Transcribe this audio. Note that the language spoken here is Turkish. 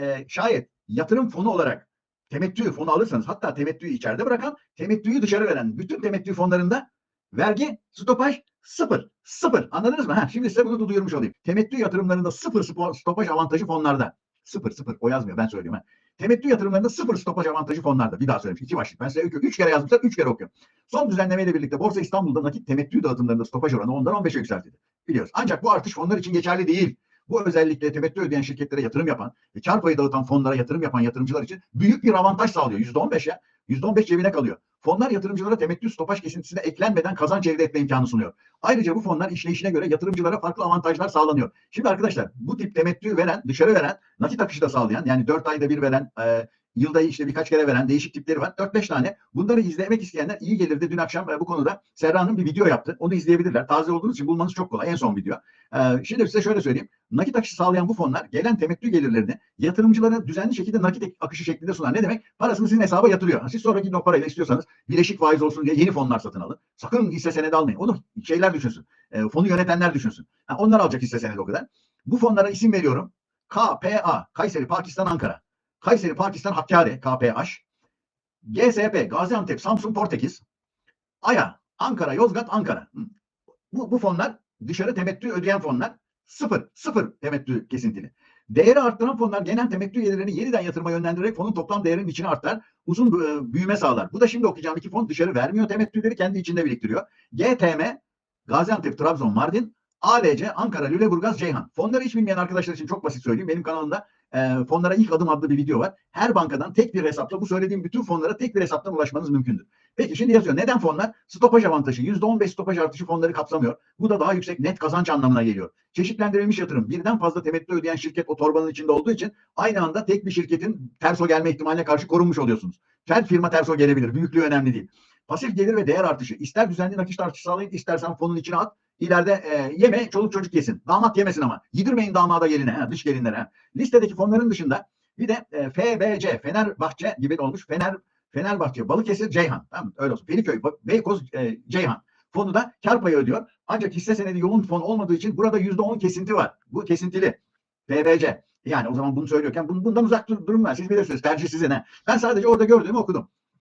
e, şayet yatırım fonu olarak temettü fonu alırsanız hatta temettüyü içeride bırakan temettüyü dışarı veren bütün temettü fonlarında vergi stopaj sıfır. Sıfır. Anladınız mı? Ha, şimdi size bunu duyurmuş olayım. Temettü yatırımlarında sıfır stopaj avantajı fonlarda. Sıfır sıfır. O yazmıyor ben söyleyeyim. Ha. Temettü yatırımlarında sıfır stopaj avantajı fonlarda. Bir daha söylemiş. İki başlık. Ben size üç, üç kere yazmışlar. Üç kere okuyorum. Son düzenlemeyle birlikte Borsa İstanbul'da nakit temettü dağıtımlarında stopaj oranı ondan 15'e yükseltildi. Biliyoruz. Ancak bu artış fonlar için geçerli değil. Bu özellikle temettü ödeyen şirketlere yatırım yapan ve kar payı dağıtan fonlara yatırım yapan yatırımcılar için büyük bir avantaj sağlıyor. %15 ya. %15 cebine kalıyor. Fonlar yatırımcılara temettü stopaj kesintisine eklenmeden kazanç elde etme imkanı sunuyor. Ayrıca bu fonlar işleyişine göre yatırımcılara farklı avantajlar sağlanıyor. Şimdi arkadaşlar bu tip temettü veren, dışarı veren, nakit akışı da sağlayan yani 4 ayda bir veren, yılda işte birkaç kere veren değişik tipleri var. 4-5 tane. Bunları izlemek isteyenler iyi gelirdi. Dün akşam bu konuda Serra'nın bir video yaptı. Onu izleyebilirler. Taze olduğunuz için bulmanız çok kolay. En son video. E, şimdi size şöyle söyleyeyim. Nakit akışı sağlayan bu fonlar gelen temettü gelirlerini yatırımcılara düzenli şekilde nakit akışı şeklinde sunar. Ne demek? Parasını sizin hesaba yatırıyor. Siz sonraki o parayla istiyorsanız bileşik faiz olsun diye yeni fonlar satın alın. Sakın hisse senedi almayın. Onu şeyler düşünsün. E, fonu yönetenler düşünsün. Ha, onlar alacak hisse senedi o kadar. Bu fonlara isim veriyorum. KPA, Kayseri, Pakistan, Ankara. Kayseri, Pakistan, Hakkari, KPH. GSP, Gaziantep, Samsun, Portekiz. AYA, Ankara, Yozgat, Ankara. Bu, bu fonlar dışarı temettü ödeyen fonlar. Sıfır, sıfır temettü kesintili. Değeri arttıran fonlar genel temettü gelirlerini yeniden yatırıma yönlendirerek fonun toplam değerinin içine artar. Uzun e, büyüme sağlar. Bu da şimdi okuyacağım iki fon dışarı vermiyor temettüleri kendi içinde biriktiriyor. GTM, Gaziantep, Trabzon, Mardin, ALC, Ankara, Lüleburgaz, Ceyhan. Fonları hiç bilmeyen arkadaşlar için çok basit söyleyeyim. Benim kanalımda e, fonlara ilk adım adlı bir video var. Her bankadan tek bir hesapla bu söylediğim bütün fonlara tek bir hesaptan ulaşmanız mümkündür. Peki şimdi yazıyor. Neden fonlar? Stopaj avantajı. %15 stopaj artışı fonları kapsamıyor. Bu da daha yüksek net kazanç anlamına geliyor. Çeşitlendirilmiş yatırım. Birden fazla temettü ödeyen şirket o torbanın içinde olduğu için aynı anda tek bir şirketin terso gelme ihtimaline karşı korunmuş oluyorsunuz. Her firma terso gelebilir. Büyüklüğü önemli değil. Pasif gelir ve değer artışı. İster düzenli nakit artışı sağlayın, istersen fonun içine at. İleride e, yeme, çoluk çocuk yesin. Damat yemesin ama. Yedirmeyin damada geline, ha, dış gelinlere. Listedeki fonların dışında bir de e, FBC, Fenerbahçe gibi olmuş. Fener Fenerbahçe, Balıkesir, Ceyhan. Tamam? Öyle olsun. Feriköy, Beykoz, e, Ceyhan. Fonu da kar payı ödüyor. Ancak hisse senedi yoğun fon olmadığı için burada %10 kesinti var. Bu kesintili. FBC. Yani o zaman bunu söylüyorken bun- bundan uzak dur, durun ben. Siz bilirsiniz. Tercih sizin. ha. Ben sadece orada gördüğümü okudum.